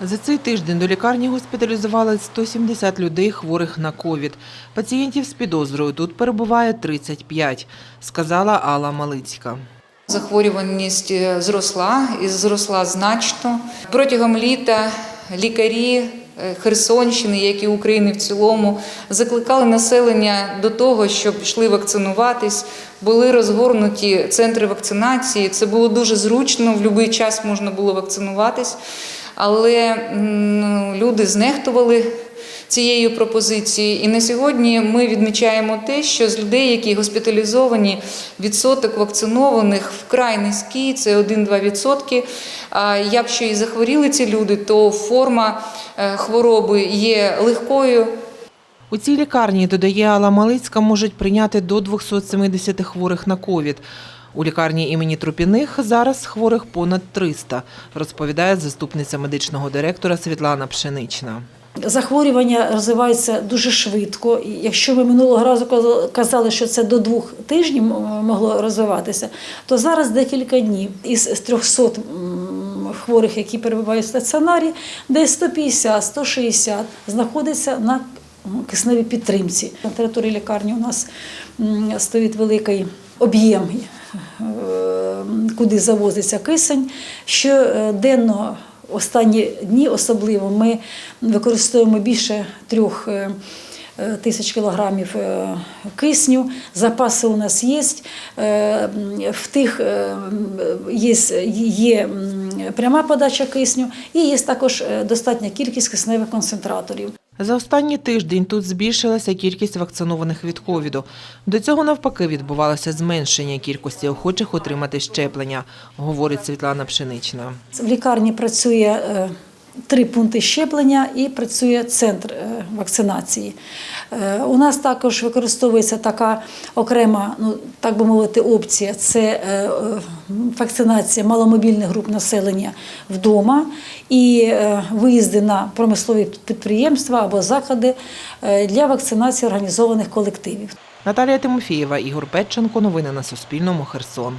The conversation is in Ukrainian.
За цей тиждень до лікарні госпіталізували 170 людей, хворих на ковід. Пацієнтів з підозрою тут перебуває 35, сказала Алла Малицька. Захворюваність е, зросла і зросла значно. Протягом літа лікарі е, Херсонщини, як і України в цілому, закликали населення до того, щоб йшли вакцинуватись. Були розгорнуті центри вакцинації. Це було дуже зручно, в будь-який час можна було вакцинуватись. Але ну, люди знехтували цією пропозицією. І на сьогодні ми відмічаємо те, що з людей, які госпіталізовані, відсоток вакцинованих вкрай низький, це 1-2%. А якщо і захворіли ці люди, то форма е, хвороби є легкою. У цій лікарні, додає Алла Малицька, можуть прийняти до 270 хворих на ковід. У лікарні імені Трупіних зараз хворих понад 300, розповідає заступниця медичного директора Світлана Пшенична. Захворювання розвивається дуже швидко. Якщо ми минулого разу каза- казали, що це до двох тижнів могло розвиватися, то зараз декілька днів. Із 300 хворих, які перебувають в стаціонарі, десь 150-160 знаходиться на кисневій підтримці. На території лікарні у нас стоїть великий об'єм, е, куди завозиться кисень. Щоденно Останні дні особливо ми використовуємо більше трьох е, е, тисяч кілограмів е, кисню. Запаси у нас є. Е, В тих е, є, є пряма подача кисню і є також е, достатня кількість кисневих концентраторів. За останній тиждень тут збільшилася кількість вакцинованих від ковіду. До цього навпаки відбувалося зменшення кількості охочих отримати щеплення, говорить Світлана Пшенична. В лікарні працює е, три пункти щеплення і працює центр е, вакцинації. Е, У нас також використовується така окрема, ну так би мовити, опція це е, вакцинація маломобільних груп населення вдома і виїзди на промислові підприємства або заклади для вакцинації організованих колективів. Наталія Тимофієва, Ігор Петченко. Новини на Суспільному. Херсон.